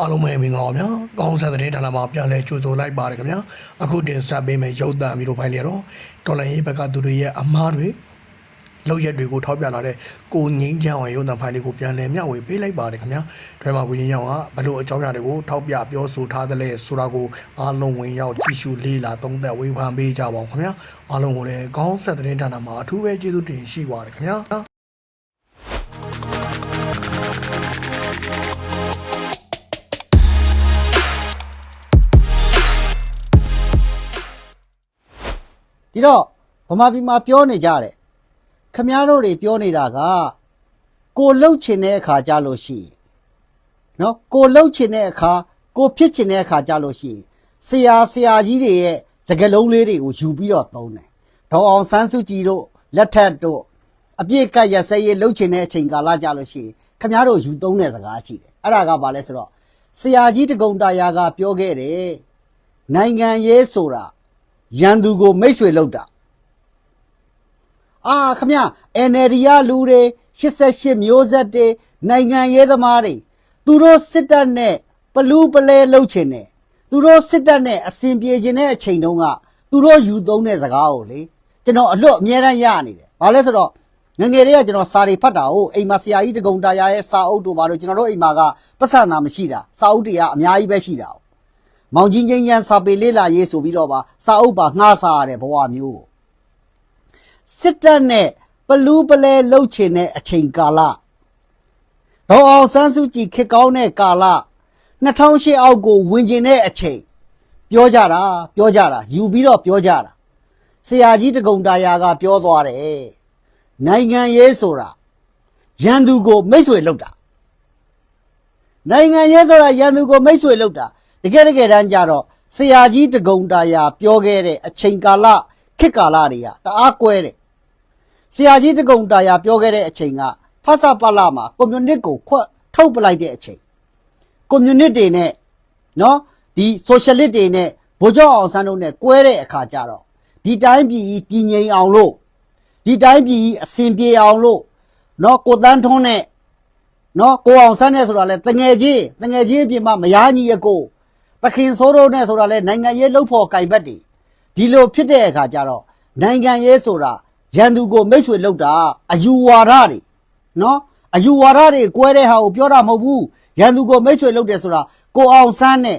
အားလုံးပဲမင်္ဂလာပါဗျာ။ကောင်းဆက်တဲ့ဌာနမှာပြန်လဲကြိုဆိုလိုက်ပါတယ်ခင်ဗျာ။အခုတင်ဆက်ပေးမယ့်ရုပ်သံမျိုးတို့ဖိုင်လေတော့တော်လိုင်းရေးဘက်ကသူတွေရဲ့အမားတွေလောက်ရက်တွေကိုထောက်ပြလာတဲ့ကိုငင်းချောင်းရဲ့ရုပ်သံဖိုင်လေးကိုပြန်လဲမျှဝေပေးလိုက်ပါတယ်ခင်ဗျာ။ထွဲမှာကိုငင်းချောင်းကဘလို့အကြောင်းအရာတွေကိုထောက်ပြပြောဆိုထားသလဲဆိုတာကိုအားလုံးဝင်ရောက်ကြည့်ရှုလေးလာသုံးသက်ဝေဖန်ပေးကြပါအောင်ခင်ဗျာ။အားလုံးကိုလည်းကောင်းဆက်တဲ့ဌာနမှာအထူးပဲကျေးဇူးတင်ရှိပါတယ်ခင်ဗျာ။ ဒီတော့ဗမာပြည်မှာပြောနေကြတယ်ခမည်းတော်တွေပြောနေတာကကိုလှုပ်ချင်တဲ့အခါကြလို့ရှိရင်နော်ကိုလှုပ်ချင်တဲ့အခါကိုဖြစ်ချင်တဲ့အခါကြလို့ရှိရင်ဆရာဆရာကြီးတွေရဲ့စကလုံးလေးတွေကိုယူပြီးတော့သုံးတယ်ဒေါအောင်ဆန်းစုကြည်တို့လက်ထက်တို့အပြည့်ကတ်ရစဲရေးလှုပ်ချင်တဲ့အချိန်ကာလကြလို့ရှိရင်ခမည်းတော်ယူသုံးတဲ့စကားရှိတယ်အဲ့ဒါကဘာလဲဆိုတော့ဆရာကြီးတကုံတာယာကပြောခဲ့တယ်နိုင်ငံရေးဆိုတာ ရန်သူကိုမိတ်ဆွေလုပ်တာအာခမ NLD ရလူတွေ88မျိုးဆက်တွေနိုင်ငံရေးသမားတွေသူတို့စစ်တပ်နဲ့ပလူးပလဲလှုပ်ချင်တယ်သူတို့စစ်တပ်နဲ့အစဉ်ပြေခြင်းတဲ့အချိန်တုန်းကသူတို့ယူသုံးတဲ့စကားကိုလေကျွန်တော်အလွတ်အမြဲတမ်းရနေတယ်ဘာလဲဆိုတော့ငယ်ငယ်လေးကကျွန်တော်စာတွေဖတ်တာဟုတ်အိမ်မှာဆရာကြီးတကုံတာယာရဲ့စာအုပ်တို့ဘာလို့ကျွန်တော်တို့အိမ်မှာကပတ်စံနာမရှိတာစာအုပ်တွေက အများကြီးပဲရှိတာဟုတ် မောင်ကြီးငိမ့်ချမ်းစာပေလေးလာရေးဆိုပြီးတော့ပါစာအုပ်ပါငှားစားရတဲ့ဘဝမျိုးကိုစစ်တပ်နဲ့ပလူးပလဲလှုပ်ချင်တဲ့အချိန်ကာလဒေါ်အောင်ဆန်းစုကြည်ခေတ်ကောင်းတဲ့ကာလ2008အောက်ကိုဝင်ကျင်တဲ့အချိန်ပြောကြတာပြောကြတာယူပြီးတော့ပြောကြတာဆရာကြီးတကုံတာယာကပြောသွားတယ်နိုင်ငံရေးဆိုတာရန်သူကိုမိတ်ဆွေလုပ်တာနိုင်ငံရေးဆိုတာရန်သူကိုမိတ်ဆွေလုပ်တာ တကယ်တကယ်တမ်းကြတော့ဆရာကြီးတကုံတာယာပြောခဲ့တဲ့အချိန်ကာလခေတ်ကာလတွေကတအားကွဲတယ်ဆရာကြီးတကုံတာယာပြောခဲ့တဲ့အချိန်ကဖဆပလမှာကွန်မြူနစ်ကိုခွတ်ထုတ်ပလိုက်တဲ့အချိန်ကွန်မြူနစ်တွေနဲ့နော်ဒီဆိုရှယ်လစ်တွေနဲ့ဗိုလ်ချုပ်အောင်ဆန်းတို့နဲ့ကွဲတဲ့အခါကျတော့ဒီတိုင်းပြည်ကြီးတည်ငြိမ်အောင်လို့ဒီတိုင်းပြည်ကြီးအစဉ်ပြေအောင်လို့နော်ကိုတန်းထွန်းနဲ့နော်ကိုအောင်ဆန်းနဲ့ဆိုတာလဲတငယ်ချင်းတငယ်ချင်းအပြင်မှာမယားညီအကို သခင်ဆိုးတို့နဲ့ဆိုတာလဲနိုင်ငံရေးလှုပ်ဖို့ကင်ဘက်တွေဒီလိုဖြစ်တဲ့အခါကျတော့နိုင်ငံရေးဆိုတာရန်သူကိုမိတ်ဆွေလှုပ်တာအယူဝါဒတွေနော်အယူဝါဒတွေကွဲတဲ့ဟာကိုပြောတာမဟုတ်ဘူးရန်သူကိုမိတ်ဆွေလှုပ်တယ်ဆိုတာကိုအောင်ဆန်းနဲ့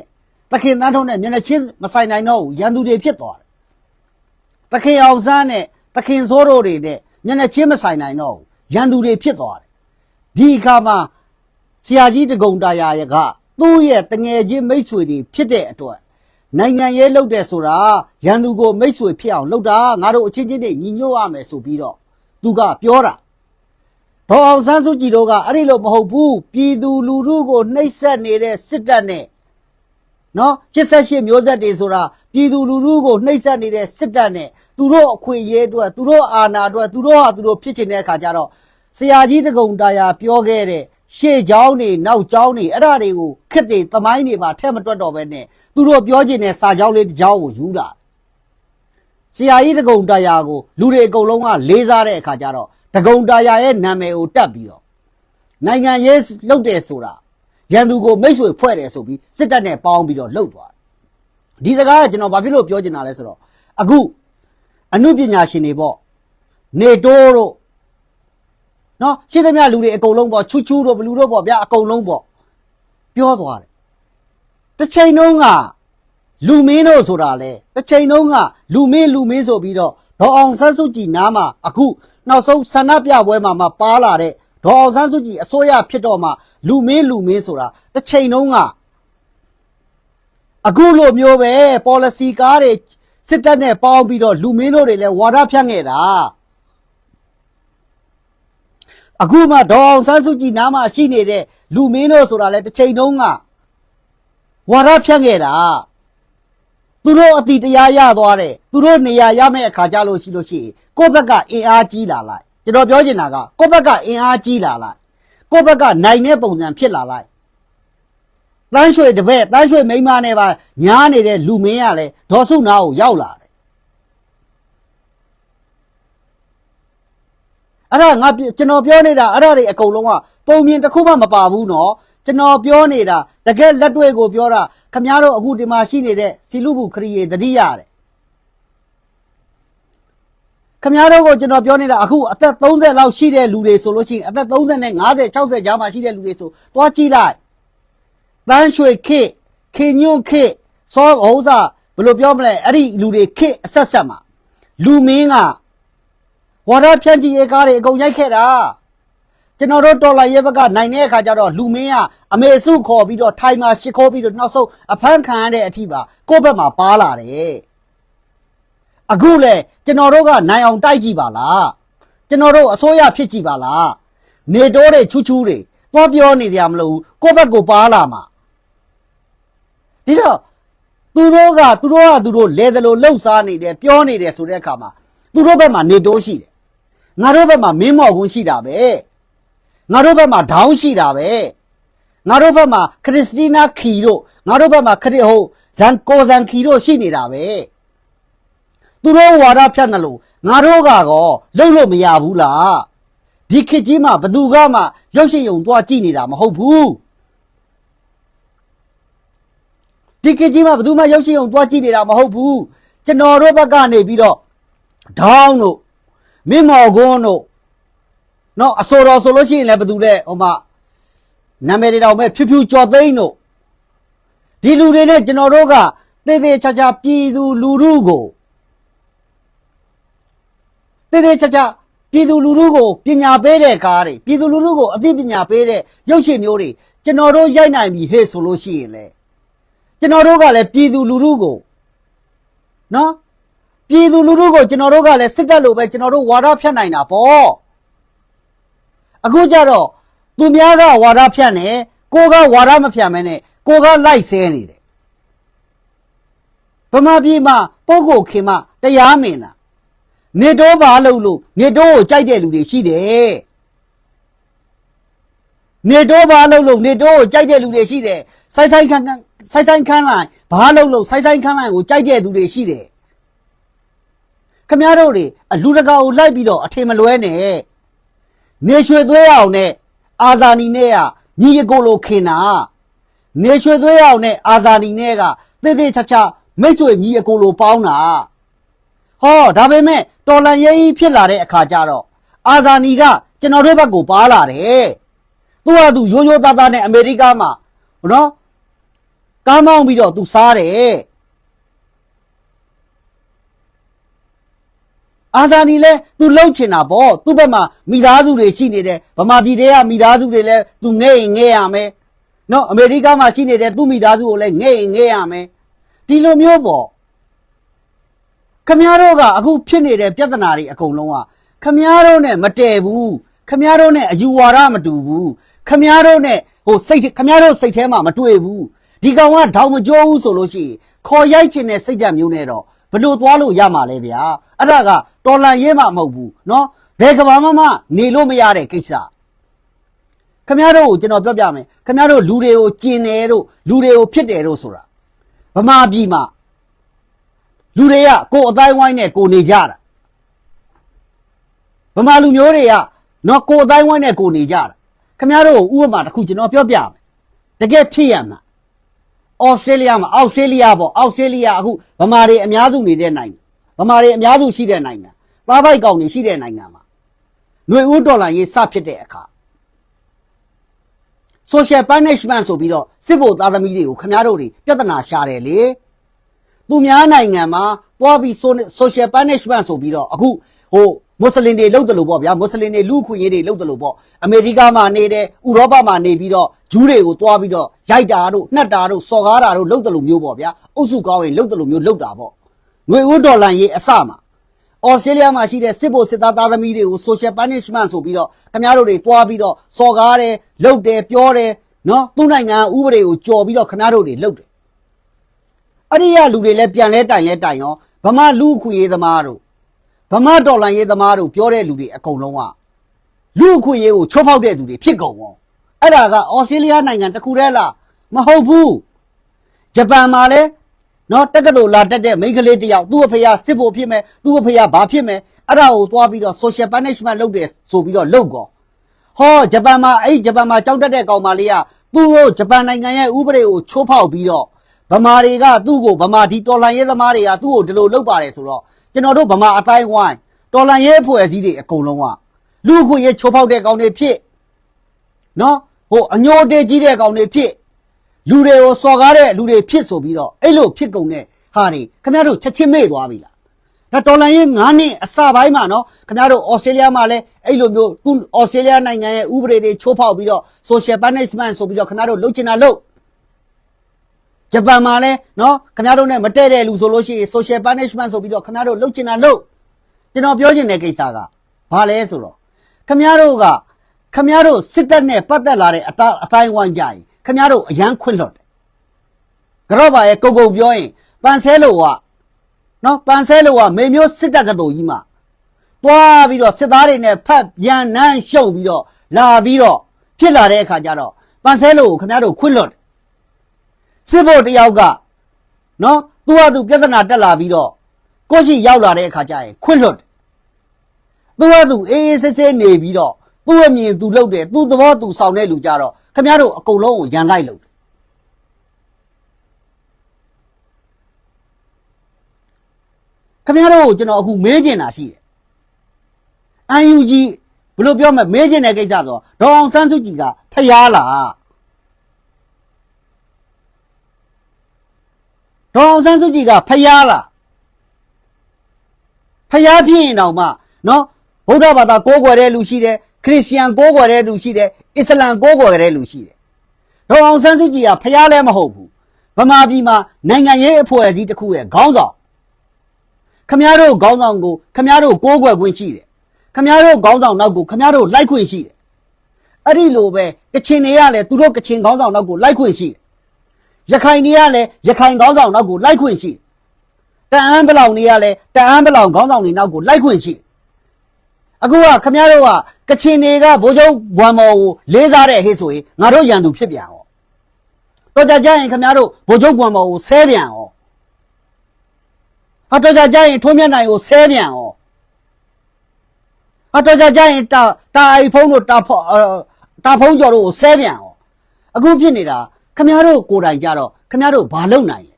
သခင်တန်းထုံးနဲ့မျက်နှာချင်းမဆိုင်နိုင်တော့ဘူးရန်သူတွေဖြစ်သွားတယ်သခင်အောင်ဆန်းနဲ့သခင်ဆိုးတို့တွေနဲ့မျက်နှာချင်းမဆိုင်နိုင်တော့ဘူးရန်သူတွေဖြစ်သွားတယ်ဒီအခါမှာဆရာကြီးတကုံတာယာရက သူ့ရဲ့တငယ်ချင်းမိတ်ဆွေတွေဖြစ်တဲ့အတွက်နိုင်ငံရေးလုပ်တဲ့ဆိုတာရန်သူကိုမိတ်ဆွေဖြစ်အောင်လုပ်တာငါတို့အချင်းချင်းတွေညီညွတ်ရမယ်ဆိုပြီးတော့သူကပြောတာဒေါ်အောင်ဆန်းစုကြည်တို့ကအဲ့ဒီလိုမဟုတ်ဘူးပြည်သူလူထုကိုနှိပ်စက်နေတဲ့စစ်တပ်နဲ့နော်88မျိုးဆက်တွေဆိုတာပြည်သူလူထုကိုနှိပ်စက်နေတဲ့စစ်တပ်နဲ့သူတို့အခွင့်အရေးအတွက်သူတို့အာဏာအတွက်သူတို့ဟာသူတို့ဖြစ်ချင်တဲ့အခါကျတော့ဆရာကြီးတကုံတာယာပြောခဲ့တဲ့ ရှေ့เจ้าနေနောက်เจ้าနေအဲ့ဒါတွေကိုခစ်တွေသမိုင်းတွေပါထဲမတွက်တော့ပဲနဲ့သူတို့ပြောချင်တဲ့စာကြောင်းလေးတစ်ကြောင်းကိုယူလာဆရာကြီးတကုံတာယာကိုလူတွေအကုန်လုံးကလေးစားတဲ့အခါကျတော့တကုံတာယာရဲ့နာမည်ကိုတက်ပြီးတော့ နိုင်ငံရေးလှုပ်တယ်ဆိုတာရန်သူကိုမိတ်ဆွေဖွဲ့တယ်ဆိုပြီးစစ်တပ်နဲ့ပေါင်းပြီးတော့လှုပ်သွားတယ်ဒီစကားကကျွန်တော်ဘာဖြစ်လို့ပြောချင်တာလဲဆိုတော့အခုအမှုပညာရှင်တွေပေါ့နေတိုးတို့ နော်ရှင်းသမျှလူတွေအကုန်လုံးပေါ့ချူချူတို့ဘလူတို့ပေါ့ဗျာအကုန်လုံးပေါ့ပြောသွားတယ်တစ်ချိန်တုန်းကလူမင်းတို့ဆိုတာလေတစ်ချိန်တုန်းကလူမင်းလူမင်းဆိုပြီးတော့ဒေါ်အောင်ဆန်းစုကြည်နားမှာအခုနောက်ဆုံးဆန္ဒပြပွဲမှာမှပါလာတဲ့ဒေါ်အောင်ဆန်းစုကြည်အစိုးရဖြစ်တော့မှလူမင်းလူမင်းဆိုတာတစ်ချိန်တုန်းကအခုလိုမျိုးပဲ policy ကားတွေစစ်တပ်နဲ့ပေါင်းပြီးတော့လူမင်းတို့တွေလည်းဝါဒဖြန့်ခဲ့တာ အခုမှဒေါ်အောင်ဆန်းစုကြည်နားမှာရှိနေတဲ့လူမင်းတို့ဆိုတာလဲတစ်ချိန်တုန်းကဝါရဖြန့်ခဲ့တာသူတို့အတိတရားရသွားတယ်သူတို့နေရာရမယ့်အခါကြလို့ရှိလို့ရှိရင်ကိုယ့်ဘက်ကအင်အားကြီးလာလိုက်ကျွန်တော်ပြောချင်တာကကိုယ့်ဘက်ကအင်အားကြီးလာလိုက်ကိုယ့်ဘက်ကနိုင်တဲ့ပုံစံဖြစ်လာလိုက်တန်းရွှေတပည့်တန်းရွှေမိန်းမနဲ့ပါညားနေတဲ့လူမင်းကလည်းဒေါ်စုနာကိုရောက်လာတယ် အဲ့ဒါငါကျွန်တော်ပြောနေတာအဲ့ဒါတွေအကုန်လုံးကပုံမြင်တစ်ခုမှမပါဘူးနော်ကျွန်တော်ပြောနေတာတကယ်လက်တွေ့ကိုပြောတာခမည်းတော်အခုဒီမှာရှိနေတဲ့စီလူဘူးခရီးရတတိယတဲ့ခမည်းတော်ကိုကျွန်တော်ပြောနေတာအခုအသက်30လောက်ရှိတဲ့လူတွေဆိုလို့ရှိရင်အသက်30နဲ့50 60ကြားမှာရှိတဲ့လူတွေဆိုသွားကြည့်လိုက်တန်းရွှေခေခင်ညွန့်ခေစောဥစားဘယ်လိုပြောမလဲအဲ့ဒီလူတွေခေအဆက်ဆက်မှာလူမင်းက ဝါရဖြန့်ကြည့်ရေးကားတွေအကုန်ရိုက်ခဲ့တာကျွန်တော်တို့တော်လာရဲဘက်ကနိုင်တဲ့အခါကျတော့လူမင်းကအမေစုခေါ်ပြီးတော့ထိုင်မှာရှ िख ိုးပြီးတော့နောက်ဆုံးအဖမ်းခံရတဲ့အထိပါကိုယ့်ဘက်မှာပါလာတယ်အခုလေကျွန်တော်တို့ကနိုင်အောင်တိုက်ကြည့်ပါလားကျွန်တော်တို့အစိုးရဖြစ်ကြည့်ပါလားနေတိုးတွေချူးချူးတွေသွားပြောနေကြမလို့ဘူးကိုယ့်ဘက်ကိုပါလာမှာဒီတော့သူတို့ကသူတို့ကသူတို့လဲတယ်လို့လှုပ်ရှားနေတယ်ပြောနေတယ်ဆိုတဲ့အခါမှာသူတို့ဘက်မှာနေတိုးရှိတယ် ငါတို့ဘက်မှာမင်းမော်ကွန်းရှိတာပဲငါတို့ဘက်မှာဒေါင်းရှိတာပဲငါတို့ဘက်မှာခရစ်စတီနာခီတို့ငါတို့ဘက်မှာခရစ်ဟုတ်ဇန်ကိုဇန်ခီတို့ရှိနေတာပဲသူတို့ဝါဒဖြတ်တယ်လို့ငါတို့ကကောလှုပ်လို့မရဘူးလားဒီခေတ်ကြီးမှာဘသူကမှရုပ်ရှင်ယုံသွားကြည့်နေတာမဟုတ်ဘူးဒီကကြီးမှာဘယ်သူမှရောက်ရှိအောင်သွားကြည့်နေတာမဟုတ်ဘူးကျွန်တော်တို့ဘက်ကနေပြီးတော့ဒေါင်းတို့ မင်းမော်ကွန်းတို့နော်အစောတော်ဆိုလို့ရှိရင်လည်းဘယ်သူလဲဟိုမှာနာမည်တွေတော့မဲ့ဖြူဖြူကြော်သိန်းတို့ဒီလူတွေနဲ့ကျွန်တော်တို့ကတေးသေးချာချာပြည်သူလူထုကိုတေးသေးချာချာပြည်သူလူထုကိုပညာပေးတဲ့ကားတွေပြည်သူလူထုကိုအသိပညာပေးတဲ့ရုပ်ရှင်မျိုးတွေကျွန်တော်တို့ရိုက်နိုင်ပြီဟဲ့ဆိုလို့ရှိရင်လေကျွန်တော်တို့ကလည်းပြည်သူလူထုကိုနော် ပြည်သူလူထုကိုကျွန်တော်တို့ကလည်းစစ်တပ်လိုပဲကျွန်တော်တို့ဝါဒဖြတ်နိုင်တာပေါ့အခုကျတော့သူများကဝါဒဖြတ်နေကိုကဝါဒမဖြတ်မဲနဲ့ကိုကလိုက်ဆဲနေတယ်ဗမာပြည်မှာပုဂ္ဂိုလ်ခင်မတရားမင်တာနေတော့ဘာလို့လို့နေတော့ကိုကြိုက်တဲ့လူတွေရှိတယ်နေတော့ဘာလို့လို့နေတော့ကိုကြိုက်တဲ့လူတွေရှိတယ်ဆိုင်ဆိုင်ခန်းခန်းဆိုင်ဆိုင်ခန်းလိုက်ဘာလို့လို့ဆိုင်ဆိုင်ခန်းလိုက်ကိုကြိုက်တဲ့သူတွေရှိတယ် ခမရတို့တွေအလူတကာကိုလိုက်ပြီးတော့အထင်မလွဲနဲ့နေရွှေသွဲအောင်နဲ့အာဇာနီနဲ့ကညီအကိုလိုခင်တာနေရွှေသွဲအောင်နဲ့အာဇာနီနဲ့ကတေးသေးချာချာမိတ်ဆွေညီအကိုလိုပေါင်းတာဟောဒါပေမဲ့တော်လန်ရေးကြီးဖြစ်လာတဲ့အခါကျတော့အာဇာနီကကျွန်တော်တို့ဘက်ကိုပါလာတယ်သူကသူရိုးရိုးသားသားနဲ့အမေရိကမှာနော်ကားမောင်းပြီးတော့သူစားတယ် အာဇာနီလဲသူလှုပ်ချင်တာပေါ့သူ့ဘက်မှာမိသားစုတွေရှိနေတယ်ဗမာပြည်တွေကမိသားစုတွေလဲသူငဲ့ရင်ငဲ့ရမယ်နော်အမေရိကမှာရှိနေတဲ့သူ့မိသားစုကိုလဲငဲ့ရင်ငဲ့ရမယ်ဒီလိုမျိုးပေါ့ခမည်းတော်ကအခုဖြစ်နေတဲ့ပြဿနာတွေအကုန်လုံးကခမည်းတော်နဲ့မတည့်ဘူးခမည်းတော်နဲ့အယူဝါဒမတူဘူးခမည်းတော်နဲ့ဟိုစိတ်ခမည်းတော်စိတ်ထဲမှာမတွေ့ဘူးဒီကောင်ကဒေါင်မကြိုးဘူးဆိုလို့ရှိရင်ခေါ်ရိုက်ချင်တဲ့စိတ်ဓာတ်မျိုးနဲ့တော့ ဘလို့သွားလို့ရမှာလဲဗျာအဲ့ဒါကတော်လန်ရဲမှမဟုတ်ဘူးเนาะဘယ်ကဘာမှမနေလို့မရတဲ့ကိစ္စခမည်းတော်ကိုကျွန်တော်ပြောပြမယ်ခမည်းတော်လူတွေကိုကျင်တယ်တို့လူတွေကိုဖြစ်တယ်တို့ဆိုတာဗမာပြည်မှာ လူတွေကကိုယ်အတိုင်းဝိုင်းနဲ့ကိုယ်နေကြတာဗမာလူမျိုးတွေကနော်ကိုယ်အတိုင်းဝိုင်းနဲ့ကိုယ်နေကြတာခမရတို့ကိုဥပမာတစ်ခုကျွန်တော်ပြောပြမယ်တကယ်ဖြစ်ရမှာ အော်စတြေးလျမှာအောက်စတြေးလျပေါ့အောက်စတြေးလျအခုဗမာတွေအများစုနေတဲ့နိုင်ငံဗမာတွေအများစုရှိတဲ့နိုင်ငံသားပိုက်ကောင်တွေရှိတဲ့နိုင်ငံမှာຫນွေဦးဒေါ်လာရေးစဖြစ်တဲ့အခါ social punishment ဆိုပြီးတော့စစ်ဗိုလ်သားသမီးတွေကိုခမရတို့တွေပြဿနာရှာတယ်လေသူများနိုင်ငံမှာပွားပြီး social punishment ဆိုပြီးတော့အခုဟို မွတ်စလင်တွေလုပ်တယ်လို့ပေါ့ဗျာမွတ်စလင်တွေလူခွင့်ရေးတွေလုပ်တယ်လို့ပေါ့အမေရိကမှာနေတယ်ဥရောပမှာနေပြီးတော့ဂျူးတွေကိုတွားပြီးတော့ရိုက်တာတို့နှက်တာတို့စော်ကားတာတို့လုပ်တယ်လို့မျိုးပေါ့ဗျာအုပ်စုကောင်းရင်လုပ်တယ်လို့မျိုးလုပ်တာပေါ့ငွေဦးဒေါ်လာရေးအစမှာအော်စတြေးလျမှာရှိတဲ့စစ်ဗိုလ်စစ်သားသားသမီးတွေကို social punishment ဆိုပြီးတော့ခင်ဗျားတို့တွေတွားပြီးတော့စော်ကားတယ်လုပ်တယ်ပြောတယ်နော်သူ့နိုင်ငံဥပဒေကိုကြော်ပြီးတော့ခင်ဗျားတို့တွေလုပ်တယ်အဲ့ဒီရလူတွေလည်းပြန်လဲတိုင်လဲတိုင်ရောဗမာလူအခွင့်ရေးသမားတို့ ဗမာဒေါ်လာရေးသမားတို့ပြောတဲ့လူတွေအကုန်လုံးကလူအခွင့်ရေးကိုချိုးဖောက်တဲ့သူတွေဖြစ်ကုန်ရောအဲ့ဒါကအော်စတြေးလျနိုင်ငံတစ်ခုတည်းလားမဟုတ်ဘူးဂျပန်မှာလည်းနော်တက္ကသိုလ်လာတက်တဲ့မိန်းကလေးတစ်ယောက်သူ့အဖေကစစ်ဖို့ဖြစ်မယ်သူ့အဖေကဘာဖြစ်မယ်အဲ့ဒါကိုသွားပြီးတော့ social punishment လုပ်တယ်ဆိုပြီးတော့လုပ်ကောဟောဂျပန်မှာအဲ့ဒီဂျပန်မှာကြောက်တတ်တဲ့ကောင်မလေးကသူတို့ဂျပန်နိုင်ငံရဲ့ဥပဒေကိုချိုးဖောက်ပြီးတော့ဗမာတွေကသူ့ကိုဗမာဒီတော်လန်ရေးသမားတွေကသူ့ကိုဒီလိုလုပ်ပါတယ်ဆိုတော့ ကျွန်တော်တို့ဗမာအတိုင်းဝိုင်းတော်လန်ရေးအဖွဲ့အစည်းတွေအကုန်လုံးကလူ့အခွင့်အရေးချိုးဖောက်တဲ့ကောင်တွေဖြစ်နော်ဟိုအညိုတေးကြီးတဲ့ကောင်တွေဖြစ်လူတွေကိုစော်ကားတဲ့လူတွေဖြစ်ဆိုပြီးတော့အဲ့လိုဖြစ်ကုန်တဲ့ဟာတွေခင်ဗျားတို့ချက်ချင်းမေ့သွားပြီလားဒါဒေါ်လာရင်း9နှစ်အစပိုင်းမှာနော်ခင်ဗျားတို့ဩစတြေးလျမှာလည်းအဲ့လိုမျိုးခုဩစတြေးလျနိုင်ငံရဲ့ဥပဒေတွေချိုးဖောက်ပြီးတော့ social punishment ဆိုပြီးတော့ခင်ဗျားတို့လုပ်ချင်တာလုပ် ဂျပန်မှာလည်းနော်ခင်ဗျားတို့ ਨੇ မတည့်တဲ့လူဆိုလို့ရှိရင် social punishment ဆိုပြီးတော့ခင်ဗျားတို့လုပ်ချင်တာလုပ်ကျွန်တော်ပြောချင်တဲ့ကိစ္စကဘာလဲဆိုတော့ခင်ဗျားတို့ကခင်ဗျားတို့စစ်တပ်နဲ့ပတ်သက်လာတဲ့အတာအတိုင်းဝိုင်းကြရင်ခင်ဗျားတို့အရန်ခွင့်လွတ်တယ်ကြော့ပါရဲ့ကုတ်ကုတ်ပြောရင်ပန်ဆဲလိုကနော်ပန်ဆဲလိုကမေမျိုးစစ်တပ်ကတော်ကြီးမှာသွားပြီးတော့စစ်သားတွေနဲ့ဖတ်ပြန်နှမ်းရှုပ်ပြီးတော့လာပြီးတော့ဖြစ်လာတဲ့အခါကျတော့ပန်ဆဲလိုကိုခင်ဗျားတို့ခွင့်လွတ်တယ် စစ်ဖို့တယောက်ကနော်သူကသူပြဿနာတက်လာပြီးတော့ကိုယ့်ရှိရောက်လာတဲ့အခါကျရင်ခွင့်လွတ်တယ်သူကသူအေးအေးဆေးဆေးနေပြီးတော့သူ့အမြင်သူလုပ်တယ်သူ့သဘောသူဆောင်တဲ့လူကြတော့ခင်ဗျားတို့အကုန်လုံးကိုရန်လိုက်လို့ခင်ဗျားတို့ကိုကျွန်တော်အခုမေးချင်တာရှိတယ်။ UNG ဘယ်လိုပြောမလဲမေးချင်တဲ့ကိစ္စဆိုတော့ဒေါအောင်ဆန်းစုကြည်ကဖျားလား ဒေါအောင်ဆန်းစုကြည်ကဖျားလားဖျားဖြစ်ရင်တောင်မှနော်ဗုဒ္ဓဘာသာကိုးကွယ်တဲ့လူရှိတယ်ခရစ်ယာန်ကိုးကွယ်တဲ့လူရှိတယ်အစ္စလမ်ကိုးကွယ်တဲ့လူရှိတယ်ဒေါအောင်ဆန်းစုကြည်ကဖျားလည်းမဟုတ်ဘူးဗမာပြည်မှာနိုင်ငံရေးအဖွဲ့အစည်းတစ်ခုရဲ့ခေါင်းဆောင်ခမရတို့ခေါင်းဆောင်ကိုခမရတို့ကိုးကွယ်ခွင့်ရှိတယ်ခမရတို့ခေါင်းဆောင်နောက်ကိုခမရတို့လိုက်ခွင့်ရှိတယ်အဲ့ဒီလိုပဲကချင်တွေကလည်းသူတို့ကချင်ခေါင်းဆောင်နောက်ကိုလိုက်ခွင့်ရှိတယ် ရခိုင်တွေကလည်းရခိုင်ခေါင်းဆောင်နောက်ကိုလိုက်ခွင့်ရှိတယ်တအန်းပလောင်တွေကလည်းတအန်းပလောင်ခေါင်းဆောင်တွေနောက်ကိုလိုက်ခွင့်ရှိတယ်အခုကခမရတို့ကကချင်တွေကဗိုလ်ချုပ်ဘွမ်မော်ကိုလေးစားတဲ့ဟေ့ဆိုရင်ငါတို့ရန်သူဖြစ်ပြန်ရောတော့ကြကြရင်ခမရတို့ဗိုလ်ချုပ်ဘွမ်မော်ကိုဆဲပြန်ရောဟာတော်ကြကြရင်ထုံးမြတ်နိုင်ကိုဆဲပြန်အောင်ဟာတော်ကြကြရင်တာတာအိဖုံးတို့တာဖောအော်တာဖုံးကျော်တို့ကိုဆဲပြန်အောင်အခုဖြစ်နေတာ ခမရတို့ကိုယ်တိုင်ကြတော့ခမရတို့ဘာလုပ်နိုင်လဲ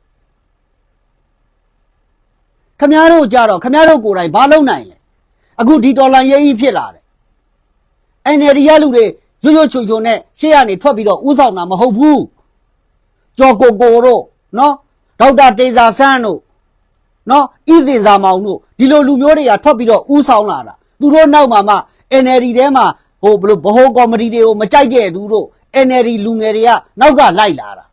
ခမရတို့ကြတော့ခမရတို့ကိုယ်တိုင်ဘာလုပ်နိုင်လဲအခုဒီဒေါ်လာရေးကြီးဖြစ်လာတယ် NLD ရလူတွေရွရွချုံချုံနဲ့ရှေ့ကနေထွက်ပြီးတော့ဥဆောင်တာမဟုတ်ဘူးကျော်ကိုကိုတို့နော်ဒေါက်တာတေဇာဆန်းတို့နော်ဣသင်္ဇာမောင်တို့ဒီလိုလူမျိုးတွေကထွက်ပြီးတော့ဥဆောင်လာတာသူတို့နောက်မှာမှ NLD ထဲမှာဟိုဘလို့ဘဟိုကော်မတီတွေကိုမကြိုက်တဲ့သူတို့ NLD လူငယ်တွေကနောက်ကလိုက်လာတာ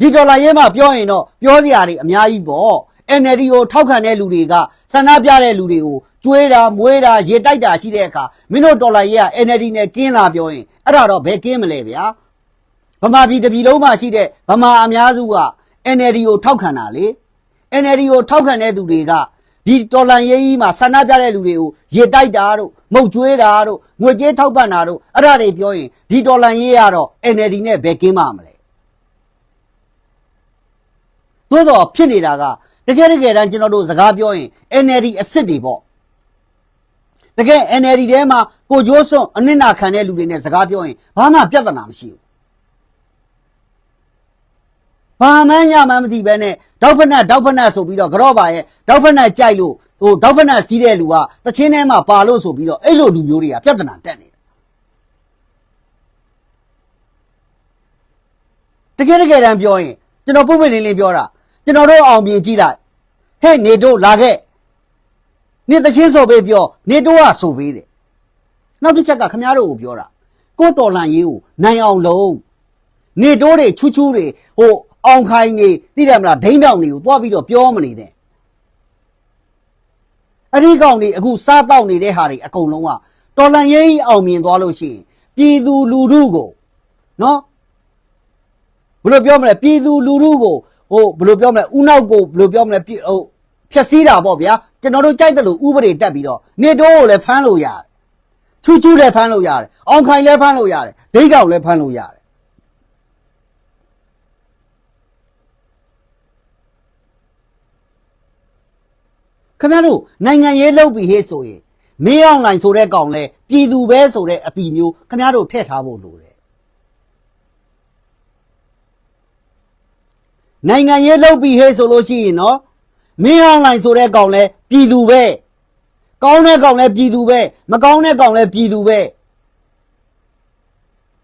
ဒီဒေါ်လာရဲမှာပြောရင်တော့ပြောစရာတွေအများကြီးပေါ့ NLD ကိုထောက်ခံတဲ့လူတွေကဆန္ဒပြတဲ့လူတွေကိုကျွေးတာမွေးတာရေတိုက်တာရှိတဲ့အခါမင်းတို့ဒေါ်လာရဲက NLD နဲ့ကင်းလာပြောရင်အဲ့ဒါတော့ဘယ်ကင်းမလဲဗျာဗမာပြည်တစ်ပြည်လုံးမှာရှိတဲ့ဗမာအများစုက NLD ကိုထောက်ခံတာလေ NLD ကိုထောက်ခံတဲ့သူတွေက ဒီတော်လန်ရေးကြီးမှာဆန္ဒပြတဲ့လူတွေကိုရေတိုက်တာတို့မုတ်ကျွေးတာတို့ငွေကြေးထောက်ပံ့တာတို့အဲ့ဒါတွေပြောရင်ဒီတော်လန်ရေးကတော့ NLD နဲ့ဘယ်ကင်းမှမလဲသို့တော့ဖြစ်နေတာကတကယ်တကယ်တမ်းကျွန်တော်တို့စကားပြောရင် NLD အစ်စ်တွေပေါ့တကယ် NLD ထဲမှာကိုကျိုးစွန့်အနစ်နာခံတဲ့လူတွေနဲ့စကားပြောရင်ဘာမှပြဿနာမရှိဘူး ဘာမှန်းညမှန်းမသိပဲနဲ့တောက်ဖက်နဲ့တောက်ဖက်နဲ့ဆိုပြီးတော့ကြော့ပါရဲ့တောက်ဖက်နဲ့ကြိုက်လို့ဟိုတောက်ဖက်နဲ့စီးတဲ့လူကတချင်းထဲမှာပါလို့ဆိုပြီးတော့အဲ့လိုလူမျိုးတွေကပြဿနာတက်နေတယ်တကယ်တကယ်တမ်းပြောရင်ကျွန်တော်ပုပ်ပွင့်လင်းလင်းပြောတာကျွန်တော်တို့အောင်မြင်ကြည့်လိုက်ဟဲ့နေတို့လာခဲ့နေတချင်းဆိုပေးပြောနေတို့ကဆိုပေးတယ်နောက်တစ်ချက်ကခမားတို့ကိုပြောတာကိုတော်လန်ရေးကိုနိုင်အောင်လုပ်နေတိုးတွေချူးချူးတွေဟို အောင်ခိုင်းနေသိတယ်မလားဒိန်းတောင်တွေကိုတွားပြီးတော့ပြောမနေနဲ့အဲ့ဒီကောင်တွေအခုစားတော့နေတဲ့ဟာတွေအကုန်လုံးကတော်လန်ရေးကြီးအောင်မြင်သွားလို့ရှိရင်ပြည်သူလူထုကိုနော်ဘယ်လိုပြောမလဲပြည်သူလူထုကိုဟိုဘယ်လိုပြောမလဲဥနောက်ကိုဘယ်လိုပြောမလဲပြည်ဟိုဖြက်စီးတာပေါ့ဗျာကျွန်တော်တို့ကြိုက်တယ်လို့ဥပဒေတက်ပြီးတော့နေတိုးကိုလည်းဖမ်းလို့ရတယ်ချူးချူးလည်းဖမ်းလို့ရတယ်အောင်ခိုင်လည်းဖမ်းလို့ရတယ်ဒိန်းတောင်လည်းဖမ်းလို့ရတယ် ခင်ဗျားတို့နိုင်ငံရေးလုပ်ပြီးဟေ့ဆိုရင်မင်းအောင်လိုင်ဆိုတဲ့ကောင်လဲပြည်သူပဲဆိုတဲ့အတီမျိုးခင်ဗျားတို့ထည့်ထားဖို့လိုတယ်နိုင်ငံရေးလုပ်ပြီးဟဲ့ဆိုလို့ရှိရင်နော်မင်းအောင်လိုင်ဆိုတဲ့ကောင်လဲပြည်သူပဲကောင်းတဲ့ကောင်လဲပြည်သူပဲမကောင်းတဲ့ကောင်လဲပြည်သူပဲ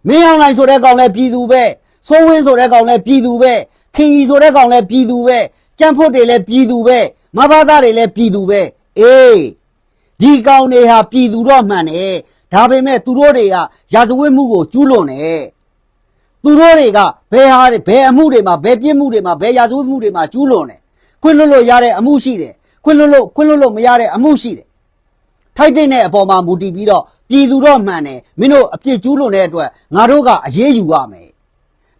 မင်းအောင်လိုင်ဆိုတဲ့ကောင်လဲပြည်သူပဲစိုးဝင်းဆိုတဲ့ကောင်လဲပြည်သူပဲခင်ကြီးဆိုတဲ့ကောင်လဲပြည်သူပဲကြံ့ဖွတ်တွေလဲပြည်သူပဲ မဘာသားတွေလဲပြည်သူပဲအေးဒီကောင်တွေဟာပြည်သူတော့မှန်တယ်ဒါပေမဲ့သူတို့တွေကရာဇဝတ်မှုကိုကျူးလွန်တယ်သူတို့တွေကဘယ်ဟာတွေဘယ်အမှုတွေမှာဘယ်ပြစ်မှုတွေမှာဘယ်ရာဇဝတ်မှုတွေမှာကျူးလွန်တယ်ခွင့်လွတ်လို့ရတဲ့အမှုရှိတယ်ခွင့်လွတ်လို့ခွင့်လွတ်လို့မရတဲ့အမှုရှိတယ်ထိုက်တဲ့အပေါ်မှာမူတည်ပြီးတော့ပြည်သူတော့မှန်တယ်မင်းတို့အပြစ်ကျူးလွန်တဲ့အတွက်ငါတို့ကအရေးယူရမယ်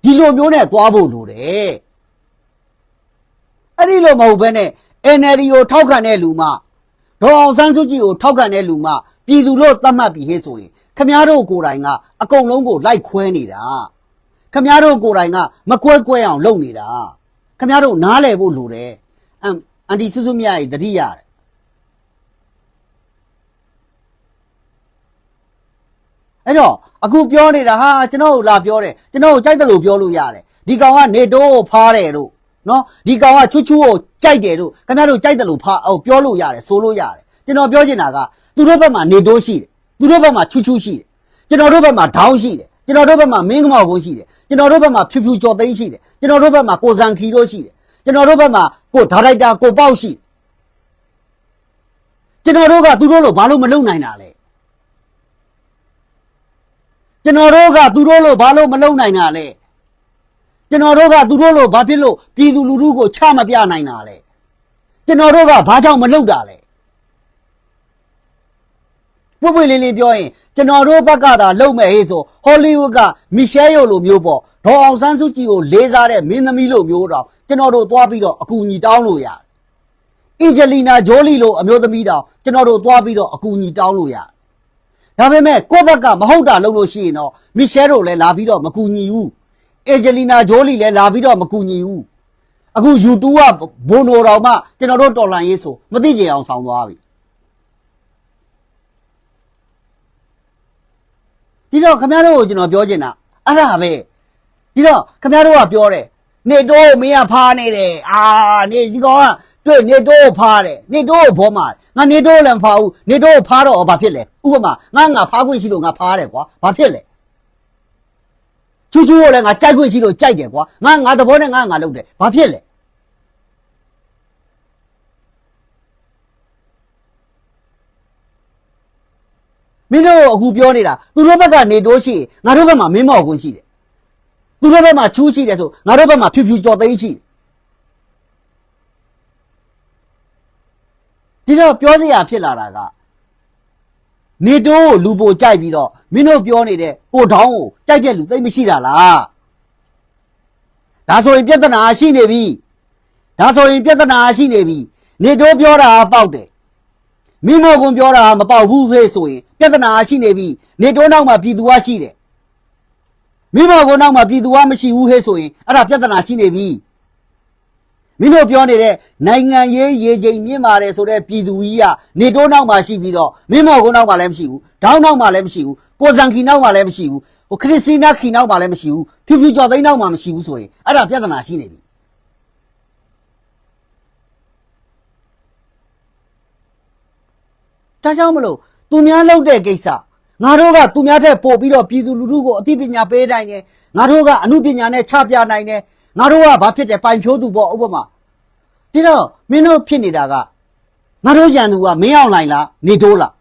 ဒီလိုမျိုးနဲ့သွားဖို့လိုတယ်အဲ့ဒီလိုမဟုတ်ဘဲနဲ့ NLD ကိုထောက်ခံတဲ့လူမှဒေါ်အောင်ဆန်းစုကြည်ကိုထောက်ခံတဲ့လူမှပြည်သူလို့သတ်မှတ်ပြီးဟဲ့ဆိုရင်ခမည်းတော်ကိုယ်တိုင်ကအကုန်လုံးကိုလိုက်ခွဲနေတာခမည်းတော်ကိုယ်တိုင်ကမကွဲကွဲအောင်လုပ်နေတာခမည်းတော်နားလည်ဖို့လိုတယ်အမ်အန်တီစုစုမြတ်ကြီးတတိရတယ်အဲ့တော့အခုပြောနေတာဟာကျွန်တော်တို့လာပြောတယ်ကျွန်တော်တို့ကြိုက်တယ်လို့ပြောလို့ရတယ်ဒီကောင်ကနေတိုးကိုဖားတယ်တို့ နော်ဒီကောင်ကချွတ်ချူကိုကြိုက်တယ်တို့ခင်ဗျားတို့ကြိုက်တယ်လို့ဖားဟိုပြောလို့ရတယ်ဆိုလို့ရတယ်ကျွန်တော်ပြောချင်တာကသူတို့ဘက်မှာနေတိုးရှိတယ်သူတို့ဘက်မှာချွတ်ချူရှိတယ်ကျွန်တော်တို့ဘက်မှာဒေါင်းရှိတယ်ကျွန်တော်တို့ဘက်မှာမင်းကမောက်ကုန်းရှိတယ်ကျွန်တော်တို့ဘက်မှာဖြူဖြူကြော်သိန်းရှိတယ်ကျွန်တော်တို့ဘက်မှာကိုဇန်ခီတို့ရှိတယ်ကျွန်တော်တို့ဘက်မှာကိုဒါရိုက်တာကိုပေါ့ရှိတယ်ကျွန်တော်တို့ကသူတို့လိုဘာလို့မလုပ်နိုင်တာလဲကျွန်တော်တို့ကသူတို့လိုဘာလို့မလုပ်နိုင်တာလဲ ကျွန်တော်တို့ကသူတို့လိုဘာဖြစ်လို့ပြည်သူလူထုကိုချမပြနိုင်တာလဲကျွန်တော်တို့ကဘာကြောင့်မလုပ်တာလဲပွပွလေးလေးပြောရင်ကျွန်တော်တို့ဘက်ကသာလုပ်မဲ့ဟေးဆိုဟောလိဝုဒ်ကမီရှဲယိုလိုမျိုးပေါ့ဒေါ်အောင်ဆန်းစုကြည်ကိုလေးစားတဲ့မင်းသမီးလိုမျိုးတော့ကျွန်တော်တို့သွားပြီးတော့အကူအညီတောင်းလို့ရတယ်အင်ဂျလီနာဂျိုလီလိုအမျိုးသမီးတောင်ကျွန်တော်တို့သွားပြီးတော့အကူအညီတောင်းလို့ရတယ်ဒါပေမဲ့ကိုယ့်ဘက်ကမဟုတ်တာလုပ်လို့ရှိရင်တော့မီရှဲတို့လည်းလာပြီးတော့မကူညီဘူး အေဂျလီနာဂျိုလီလည်းလာပြီးတော့မကူညီဘူးအခု YouTube ကဘိုနိုတော်မှကျွန်တော်တို့တော်လန်ရေးဆိုမသိကြအောင်ဆောင်သွားပြီဒီတော့ခင်ဗျားတို့ကိုကျွန်တော်ပြောချင်တာအဲ့ဒါပဲဒီတော့ခင်ဗျားတို့ကပြောတယ်နေတော့မင်းကဖားနေတယ်အာနေဒီကောင်ကတွေ့နေတော့ဖားတယ်နေတော့ဘောမှာငါနေတော့လည်းမဖားဘူးနေတော့ဖားတော့ဘာဖြစ်လဲဥပမာငါငါဖားခွင့်ရှိလို့ငါဖားတယ်ကွာဘာဖြစ်လဲ ချူချူကိုလည်းငါကြိုက်ခွင့်ရှိလို့ကြိုက်တယ်ကွာငါငါသဘောနဲ့ငါငါလုပ်တယ်ဘာဖြစ်လဲမင်းတို့အခုပြောနေတာသူတို့ဘက်ကနေတိုးရှိရင်ငါတို့ဘက်မှာမင်းမော်ခွင့်ရှိတယ်သူတို့ဘက်မှာချူးရှိတယ်ဆိုငါတို့ဘက်မှာဖြူဖြူကြော်သိမ်းရှိတယ်ဒီတော့ပြောစရာဖြစ်လာတာက နေတိုးကိုလူပိုကြိုက်ပြီးတော့မင်းတို့ပြောနေတဲ့ကိုတောင်းကိုကြိုက်တဲ့လူသိမ့်မရှိတာလားဒါဆိုရင်ပြဿနာရှိနေပြီဒါဆိုရင်ပြဿနာရှိနေပြီနေတိုးပြောတာကပေါက်တယ်မိမောကွန်ပြောတာမပေါက်ဘူးဆိုဆိုရင်ပြဿနာရှိနေပြီနေတိုးနောက်မှာပြည်သူကရှိတယ်မိမောကွန်နောက်မှာပြည်သူကမရှိဘူးဟဲ့ဆိုရင်အဲ့ဒါပြဿနာရှိနေပြီ မင်းတို့ပြောနေတဲ့နိုင်ငံရေးရေချိန်မြင့်ပါတယ်ဆိုတဲ့ပြည်သူကြီးကနေတိုးနောက်မှာရှိပြီးတော့မိမောကွန်နောက်မှာလည်းမရှိဘူးဒေါင်းနောက်မှာလည်းမရှိဘူးကိုဇန်ခီနောက်မှာလည်းမရှိဘူးဟိုခရစ်စတီနာခီနောက်မှာလည်းမရှိဘူးဖြူဖြူကျော်သိန်းနောက်မှာမရှိဘူးဆိုရင်အဲ့ဒါပြဿနာရှိနေပြီဒါကြောင့်မလို့သူများလုပ်တဲ့ကိစ္စငါတို့ကသူများထက်ပို့ပြီးတော့ပြည်သူလူထုကိုအသိပညာပေးနိုင်တယ်ငါတို့ကအမှုပညာနဲ့ချပြနိုင်တယ် ငါတို့ကဘာဖြစ်တယ်ပိုင်ဖြိုးသူပေါ့ဥပမာဒီတော့မင်းတို့ဖြစ်နေတာကငါတို့ရန်သူကမင်းအောင်လိုက်လားနေတိုးလား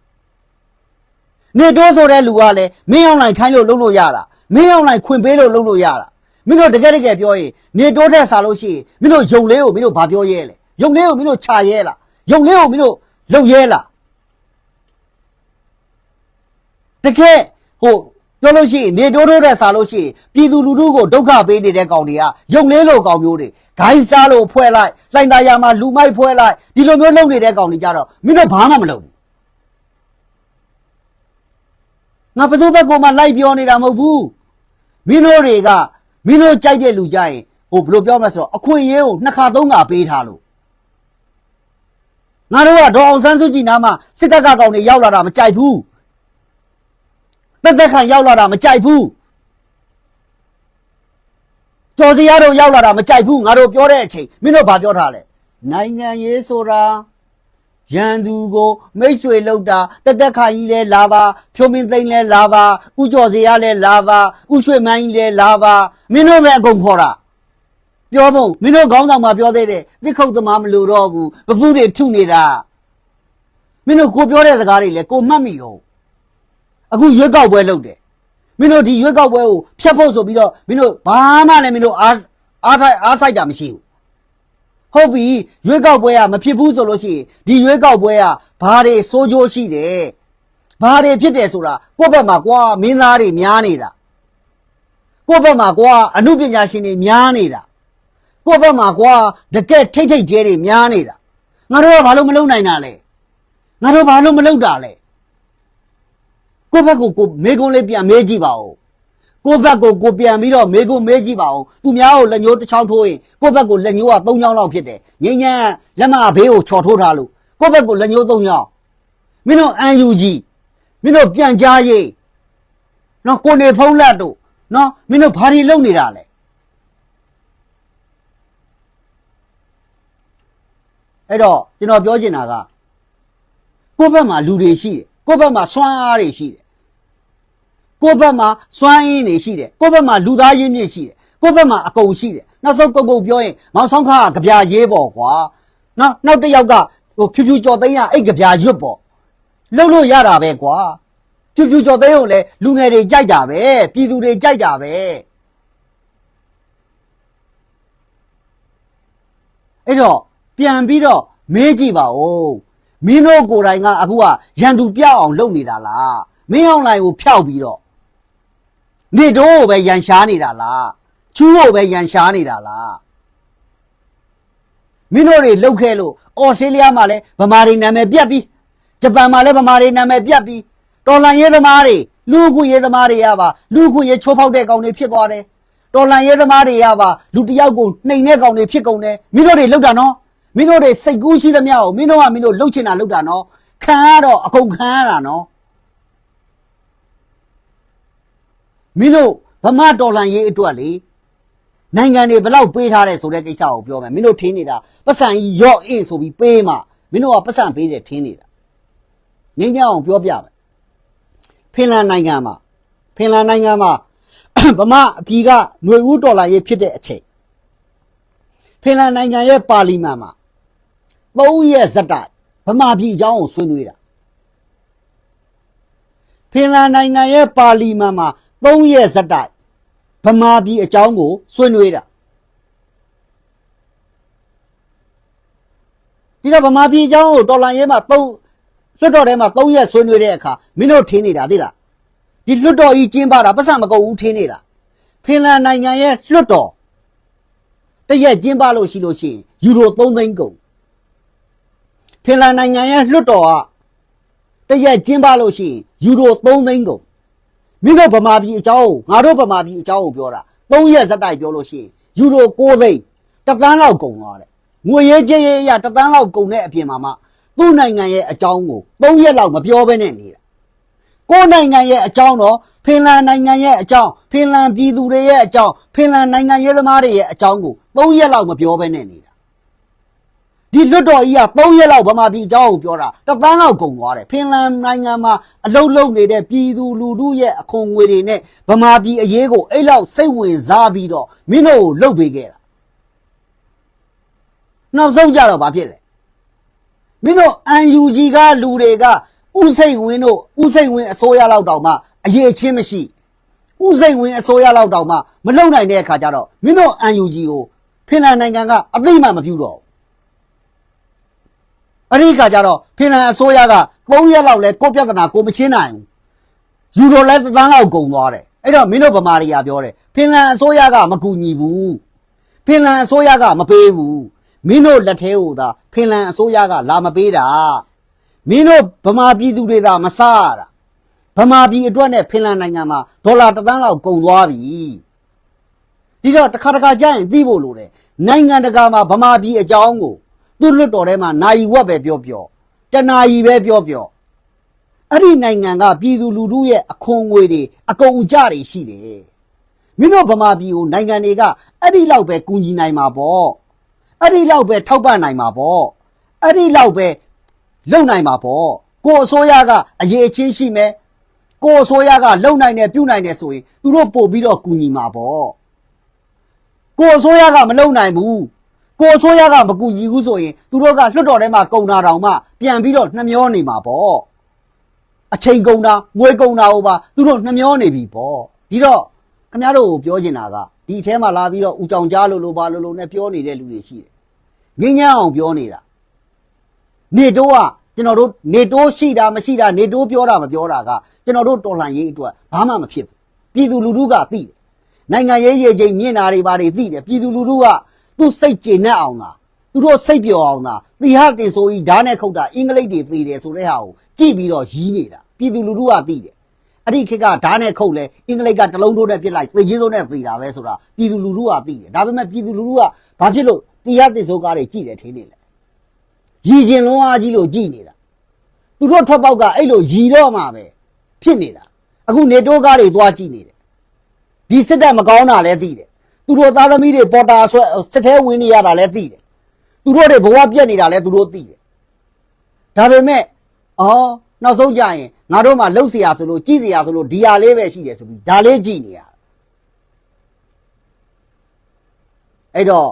နေတိုးဆိုတဲ့လူကလည်းမင်းအောင်လိုက်ခိုင်းလို့လုပ်လို့ရတာမင်းအောင်လိုက်ခွင်ပေးလို့လုပ်လို့ရတာမင်းတို့တကယ်တကယ်ပြောရင်နေတိုးတဲ့စားလို့ရှိရင်မင်းတို့ယုံလေးကိုမင်းတို့ဘာပြောရဲလဲယုံလေးကိုမင်းတို့ခြာရဲလားယုံလေးကိုမင်းတို့လှုပ်ရဲလားတကယ်ဟို ပြောလို့ရှိရင်နေတိုးတိုးတဲ့စားလို့ရှိရင်ပြည်သူလူထုကိုဒုက္ခပေးနေတဲ့ကောင်တွေကယုံလေးလိုကောင်မျိုးတွေဂိုင်းစားလို့ဖွဲ့လိုက်လှိုင်သာယာမှာလူမိုက်ဖွဲ့လိုက်ဒီလိုမျိုးလုပ်နေတဲ့ကောင်တွေကြတော့မင်းတို့ဘာမှမလုပ်ဘူးငါဘယ်သူဘက်ကမှလိုက်ပြောနေတာမဟုတ်ဘူးမင်းတို့တွေကမင်းတို့ကြိုက်တဲ့လူကြရင်ဟိုဘယ်လိုပြောမလဲဆိုတော့အခွင့်အရေးကိုနှစ်ခါသုံးခါပေးထားလို့ငါတို့ကဒေါ်အောင်ဆန်းစုကြည်နားမှာစစ်တပ်ကကောင်တွေရောက်လာတာမကြိုက်ဘူး တက်တက်ခံရောက်လာတာမကြိုက်ဘူးကျော်စရာတို့ရောက်လာတာမကြိုက်ဘူးငါတို့ပြောတဲ့အချိန်မင်းတို့ဘာပြောထားလဲနိုင်ငံရေးဆိုတာရန်သူကိုမိတ်ဆွေလောက်တာတက်တက်ခိုင်ကြီးလဲလာပါဖြိုးမင်းသိန်းလဲလာပါဥကျော်စရာလဲလာပါဥရွှေမန်းကြီးလဲလာပါမင်းတို့ပဲအကုန်ခေါ်တာပြောဖို့မင်းတို့ခေါင်းဆောင်မှာပြောသေးတယ်တစ်ခုတ်သမားမလို့တော့ဘူးပပုတွေထုနေတာမင်းတို့ကိုပြောတဲ့စကားတွေလည်းကိုမှတ်မိတော့ အခုရွက်ကောက်ပွဲလုပ်တယ်မင်းတို့ဒီရွက်ကောက်ပွဲကိုဖျက်ဖို့ဆိုပြီးတော့မင်းတို့ဘာမှလည်းမင်းတို့အားအားထိုက်အားဆိုင်တာမရှိဘူးဟုတ်ပြီရွက်ကောက်ပွဲကမဖြစ်ဘူးဆိုလို့ရှိရင်ဒီရွက်ကောက်ပွဲကဘာတွေစိုးကျိုးရှိတယ်ဘာတွေဖြစ်တယ်ဆိုတာကိုယ့်ဘက်မှာကွာမင်းသားတွေများနေတာကိုယ့်ဘက်မှာကွာအမှုပညာရှင်တွေများနေတာကိုယ့်ဘက်မှာကွာတကက်ထိတ်ထိတ်ကျဲတွေများနေတာငါတို့ကဘာလို့မလုပ်နိုင်တာလဲငါတို့ဘာလို့မလုပ်တာလဲ ကိုယ့်ဘက်ကိုကိုမေကုန်းလေးပြန်မေးကြည့်ပါဦးကိုယ့်ဘက်ကိုကိုပြန်ပြီးတော့မေကုန်းမေးကြည့်ပါဦးသူများကိုလက်ညှိုးတစ်ချောင်းထိုးရင်ကိုယ့်ဘက်ကိုလက်ညှိုးက၃ချောင်းလောက်ဖြစ်တယ်ငိမ့်ညံလက်မဘေးကိုချော်ထိုးထားလို့ကိုယ့်ဘက်ကိုလက်ညှိုး၃ချောင်းမင်းတို့အန်ယူကြီးမင်းတို့ပြန်ကြားရေးနော်ကိုနေဖုံးလက်တို့နော်မင်းတို့ဘာတွေလုပ်နေတာလဲအဲ့တော့ကျွန်တော်ပြောချင်တာကကိုယ့်ဘက်မှာလူတွေရှိတယ်ကိုယ့်ဘက်မှာစွမ်းအားတွေရှိတယ် ကိုယ့်ဘက်မှာစွမ်းရင်းတွေရှိတယ်ကိုယ့်ဘက်မှာလူသားရင်းမြစ်ရှိတယ်ကိုယ့်ဘက်မှာအကုန်ရှိတယ်နောက်ဆုံးကုတ်ကုတ်ပြောရင်မောင်ဆောင်ခါကကြပြရေးပေါ့ကွာနောက်နောက်တစ်ယောက်ကဟိုဖြူဖြူကြော်သိန်းကအဲ့ကြပြရွတ်ပေါ့လှုပ်လို့ရတာပဲကွာဖြူဖြူကြော်သိန်းကိုလည်းလူငယ်တွေကြိုက်တာပဲပြည်သူတွေကြိုက်တာပဲအဲ့တော့ပြန်ပြီးတော့မေးကြည့်ပါဦးမင်းတို့ကိုယ်တိုင်ကအခုကရန်သူပြောက်အောင်လုပ်နေတာလားမင်းအောင်လိုင်ကိုဖျောက်ပြီးတော့ နေတော့ကိုပဲရန်ရှားနေတာလားချူးကိုပဲရန်ရှားနေတာလားမင်းတို့တွေလှုပ်ခဲလို့အော်စတြေးလျမှာလည်းဗမာတွေနာမည်ပြတ်ပြီးဂျပန်မှာလည်းဗမာတွေနာမည်ပြတ်ပြီးတော်လန်ရေးသမားတွေလူ့အခွင့်ရေးသမားတွေကပါလူ့အခွင့်ရေးချိုးဖောက်တဲ့ကောင်တွေဖြစ်သွားတယ်တော်လန်ရေးသမားတွေကပါလူတစ်ယောက်ကိုနှိမ်တဲ့ကောင်တွေဖြစ်ကုန်တယ်မင်းတို့တွေလှုပ်တာနော်မင်းတို့တွေစိတ်ကူးရှိသမျှကိုမင်းတို့ကမင်းတို့လှုပ်ချင်တာလှုပ်တာနော်ခံရတော့အကုန်ခံရတာနော် မင်းတို့ဗမာတော်လန်ရေးအတွက်လေနိုင်ငံတွေဘလောက်ပေးထားတယ်ဆိုတဲ့ကိစ္စကိုပြောမယ်မင်းတို့ထင်းနေတာပတ်စံကြီးရော့အင်းဆိုပြီးပေးမှမင်းတို့ကပတ်စံပေးတယ်ထင်းနေတာငင်းကြအောင်ပြောပြမယ်ဖင်လန်နိုင်ငံမှာဖင်လန်နိုင်ငံမှာဗမာအပြည်ကຫນွေဦးတော်လာရေးဖြစ်တဲ့အချိန်ဖင်လန်နိုင်ငံရဲ့ပါလီမန်မှာသုံးရက်ဇက်တိုက်ဗမာပြည်အကြောင်းကိုဆွေးနွေးတာဖင်လန်နိုင်ငံရဲ့ပါလီမန်မှာ သုံးရက်ဇက်တိုက်ဗမာပြည်အကြောင်းကိုဆွေးနွေးတာဒီတော့ဗမာပြည်အကြောင်းကိုတော်လန်ရဲမှာသုံးလွတ်တော်ထဲမှာသုံးရက်ဆွေးနွေးတဲ့အခါမင်းတို့ထင်းနေတာသိလားဒီလွတ်တော်ကြီးကျင်းပတာပတ်စံမကုန်ဘူးထင်းနေတာဖင်လန်နိုင်ငံရဲ့လွတ်တော်တရက်ကျင်းပလို့ရှိလို့ရှိရင်ယူရို3သိန်းကုန်ဖင်လန်နိုင်ငံရဲ့လွတ်တော်ကတရက်ကျင်းပလို့ရှိရင်ယူရို3သိန်းကုန် မင်းတို့ဗမာပြည်အကြောင်းကိုငါတို့ဗမာပြည်အကြောင်းကိုပြောတာ3ရက်ဇက်တိုက်ပြောလို့ရှိရင်ယူရို6သိန်းတစ်သန်းလောက်ကုန်သွားတယ်ငွေရေးကြေးရေးအရတစ်သန်းလောက်ကုန်တဲ့အပြင်မှာမှသူ့နိုင်ငံရဲ့အကြောင်းကို3ရက်လောက်မပြောဘဲနဲ့နေတာကိုယ်နိုင်ငံရဲ့အကြောင်းတော့ဖင်လန်နိုင်ငံရဲ့အကြောင်းဖင်လန်ပြည်သူတွေရဲ့အကြောင်းဖင်လန်နိုင်ငံရေးသမားတွေရဲ့အကြောင်းကို၃ရက်လောက်မပြောဘဲနဲ့နေတာ ဒီလွတ်တော်ကြီးက၃ရက်လောက်ဗမာပြည်အကြောင်းကိုပြောတာတစ်ပန်းလောက်ကုန်သွားတယ်ဖင်လန်နိုင်ငံမှာအလုတ်လုံနေတဲ့ပြည်သူလူထုရဲ့အခွန်ငွေတွေနဲ့ဗမာပြည်အရေးကိုအဲ့လောက်စိတ်ဝင်စားပြီးတော့မင်းတို့ကိုလှုပ်ပေးခဲ့တာနောက်ဆုံးကြတော့ဘာဖြစ်လဲမင်းတို့ UNG ကလူတွေကဥစိတ်ဝင်းတို့ဥစိတ်ဝင်းအစိုးရလောက်တောင်မှအရေးချင်းမရှိဥစိတ်ဝင်းအစိုးရလောက်တောင်မှမလုံနိုင်တဲ့အခါကျတော့မင်းတို့ UNG ကိုဖင်လန်နိုင်ငံကအသိမှမပြုတော့ဘူး အဲ့ဒီအခါကျတော့ဖင်လန်အစိုးရက3ရက်လောက်လဲကိုယ့်ပြဿနာကိုမချင်းနိုင်ဘူးယူရိုလဲတစ်သန်းလောက်ကုန်သွားတယ်အဲ့တော့မင်းတို့ဗမာတွေကပြောတယ်ဖင်လန်အစိုးရကမကူညီဘူးဖင်လန်အစိုးရကမပေးဘူးမင်းတို့လက်ထဲကိုသာဖင်လန်အစိုးရကလာမပေးတာမင်းတို့ဗမာပြည်သူတွေသာမစားရတာဗမာပြည်အတွက်နဲ့ဖင်လန်နိုင်ငံမှာဒေါ်လာတစ်သန်းလောက်ကုန်သွားပြီဒီတော့တစ်ခါတစ်ခါကြာရင်သိဖို့လိုတယ်နိုင်ငံတကာမှာဗမာပြည်အကြောင်းကို သူ့လွတ်တော်ထဲမှာနိုင်ဝက်ပဲပြောပြောတနာယီပဲပြောပြောအဲ့ဒီနိုင်ငံကပြည်သူလူထုရဲ့အခွန်ငွေတွေအကုန်အကျတွေရှိတယ်မင်းတို့ဗမာပြည်ကိုနိုင်ငံတွေကအဲ့ဒီလောက်ပဲကူညီနိုင်မှာပေါ့အဲ့ဒီလောက်ပဲထောက်ပံ့နိုင်မှာပေါ့အဲ့ဒီလောက်ပဲလုပ်နိုင်မှာပေါ့ကိုအစိုးရကအရေးအချင်းရှိမယ်ကိုအစိုးရကလုံနိုင်တယ်ပြုတ်နိုင်တယ်ဆိုရင်သူတို့ပို့ပြီးတော့ကူညီမှာပေါ့ကိုအစိုးရကမလုံနိုင်ဘူး ကိုအစိုးရကမကူညီဘူးဆိုရင်သူတို့ကလွတ်တော်ထဲမှာကုံတာတောင်မှပြန်ပြီးတော့နှမျောနေမှာပေါ့အချိန်ကုံတာငွေကုံတာဟိုပါသူတို့နှမျောနေပြီပေါ့ဒီတော့ခမရတို့ကိုပြောချင်တာကဒီအထဲမှာလာပြီးတော့ဦးကြောင်ကြားလို့လို့ပါလို့လို့နဲ့ပြောနေတဲ့လူတွေရှိတယ်ငင်းညမ်းအောင်ပြောနေတာနေတိုးကကျွန်တော်တို့နေတိုးရှိတာမရှိတာနေတိုးပြောတာမပြောတာကကျွန်တော်တို့တော်လှန်ရေးအတွက်ဘာမှမဖြစ်ဘူးပြည်သူလူထုကသိတယ်နိုင်ငံရေးရေချိန်မြင့်တာတွေဘာတွေသိတယ်ပြည်သူလူထုက သူ့စိတ်ကျေနပ်အောင်လားသူတို့စိတ်ပျော်အောင်လားသီဟတင်ဆိုကြီးဓာတ်နဲ့ခုတ်တာအင်္ဂလိပ်တွေသိတယ်ဆိုတဲ့ဟာကိုကြည့်ပြီးတော့ရီးနေတာပြည်သူလူထုကသိတယ်အဲ့ဒီခေတ်ကဓာတ်နဲ့ခုတ်လဲအင်္ဂလိပ်ကတလုံးထိုးနဲ့ပြစ်လိုက်သေချင်းစုံနဲ့သေတာပဲဆိုတာပြည်သူလူထုကသိတယ်ဒါပေမဲ့ပြည်သူလူထုကဘာဖြစ်လို့သီဟတင်ဆိုကားတွေကြည့်တယ်ထင်းနေလဲရီကျင်လုံးအားကြီးလို့ကြည့်နေတာသူတို့ထွက်ပေါက်ကအဲ့လိုရီတော့မှပဲဖြစ်နေတာအခုနေတိုးကားတွေသွားကြည့်နေတယ်ဒီစစ်တပ်မကောင်းတာလည်းသိတယ် သူတို့သားသမီးတွေပေါ်တာဆွဲစစ်ထဲဝင်နေရတာလည်းသိတယ်သူတို့တွေဘဝပြက်နေတာလည်းသူတို့သိတယ်ဒါပေမဲ့အော်နောက်ဆုံးကြရင်ငါတို့မှလှုပ်เสียဆိုလို့ကြည်เสียဆိုလို့ဒီဟာလေးပဲရှိတယ်ဆိုပြီးဒါလေးကြည်နေရအဲ့တော့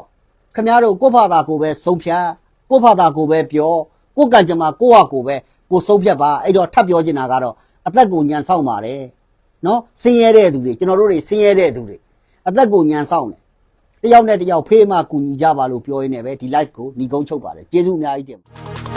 ခမရတို့ကိုယ့်ဘာသာကိုပဲဆုံးဖြတ်ကိုယ့်ဘာသာကိုပဲပြောကိုယ့်ကံကြမ္မာကိုယ့်ဟာကိုယ်ပဲကိုယ်ဆုံးဖြတ်ပါအဲ့တော့ထပ်ပြောချင်တာကတော့အသက်ကိုညံဆောင်ပါတယ် နော်ဆင်းရဲတဲ့သူတွေကျွန်တော်တို့တွေဆင်းရဲတဲ့သူတွေ အသက်ကိုညံဆောင်တယ်တယောက်နဲ့တယောက်ဖေးမှကူညီကြပါလို့ပြောရင်းနဲ့ပဲဒီ live ကိုညီကုန်းချုပ်ပါတယ်ကျေးဇူးအများကြီးတင်ပါတယ်